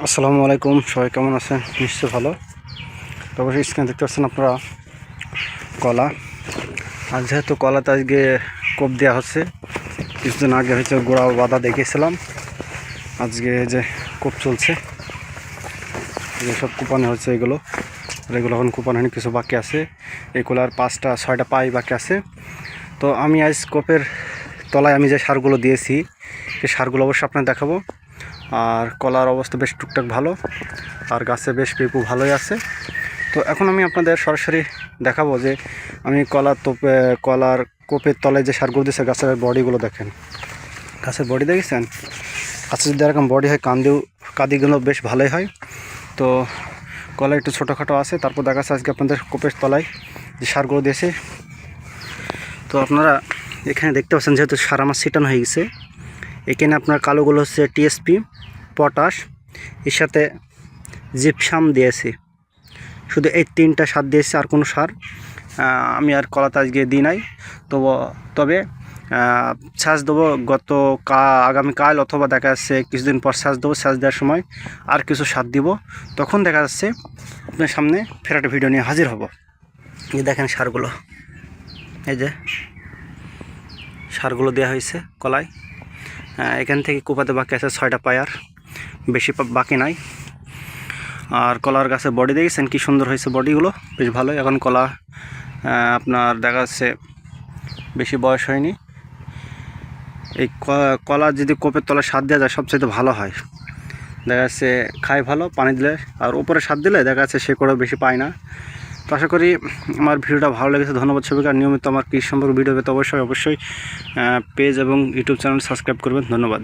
আসসালামু আলাইকুম, সবাই কেমন আছেন? নিশ্চয় ভালো। তো অবশ্যই স্ক্রিনে দেখতে পাচ্ছেন আপনারা কলা। আর যেহেতু কলাতে আজকে কোপ দেওয়া হচ্ছে, কিছুদিন আগে হয়েছে গোড়া বাঁধা দেখেছিলাম আজকে যে কোপ চলছে, এই যে সব কুপানো হচ্ছে এগুলো। আর এগুলো এখন কুপানো হয়নি, কিছু বাকি আছে। এগুলো আর পাঁচটা, ছয়টা পাই বাকি আছে। তো আমি আজ কোপের তলায় আমি যে সারগুলো দিয়েছি, সেই সারগুলো অবশ্যই আপনার দেখাবো। আর কলার অবস্থা বেশ টুকটাক ভালো, আর গাছে বেশ পেঁপু ভালোই আছে। তো এখন আমি আপনাদের সরাসরি দেখাবো যে আমি কলার তোপে কলার কোপের তলায় যে সারগুলো দিয়েছে, গাছের বডিগুলো দেখেন। গাছের বডি দেখেছেন? গাছের যদি এরকম বডি হয় কান্দিও কাঁদিগুলো বেশ ভালোই হয়। তো কলা একটু ছোটোখাটো আছে, তারপর দেখা যাচ্ছে আজকে আপনাদের কোপের তলায় যে সারগুলো দিয়েছে। তো আপনারা এখানে দেখতে পাচ্ছেন যেহেতু সার আমার ছিটানো হয়ে গেছে। এখানে আপনার কালোগুলো হচ্ছে টিএসপি পটাশ, এর সাথে জিপসাম দিয়েছি শুধু এই তিনটা সার দিয়েছি আর কোনো সার আমি আর কলাতে আজকে দিই নাই। তো তবে সাজ দেবো গত কা আগামীকাল অথবা দেখা যাচ্ছে কিছুদিন পর সাজ দেবো, সাজ দেওয়ার সময় আর কিছু সার দিব। তখন দেখা যাচ্ছে আপনার সামনে ফের একটা ভিডিও নিয়ে হাজির হব। এই দেখেন সারগুলো। এই যে, সারগুলো দেওয়া হয়েছে কলায়। এখান থেকে কুপাতে বাকি আছে ছয়টা পায়ার। বেশি বাকি নাই। আর কলার গাছে বডি দেখেছেন? কি সুন্দর হয়েছে বডিগুলো বেশ ভালোই। এখন কলা আপনার দেখা যাচ্ছে বেশি বয়স হয়নি। এই কলা যদি কোপের তলায় স্বাদ দেওয়া যায় সবচেয়ে ভালো হয়। দেখা যাচ্ছে খায় ভালো, পানি দিলে, আর উপরে স্বাদ দিলে দেখা যাচ্ছে সে করে বেশি পায় না। তো আশা করি আমার ভিডিওটা ভালো লেগেছে, ধন্যবাদ সবাইকে। আর নিয়মিত আমার কৃষি সম্পর্কে ভিডিও পেতে অবশ্যই অবশ্যই পেজ এবং ইউটিউব চ্যানেল সাবস্ক্রাইব করবেন। ধন্যবাদ।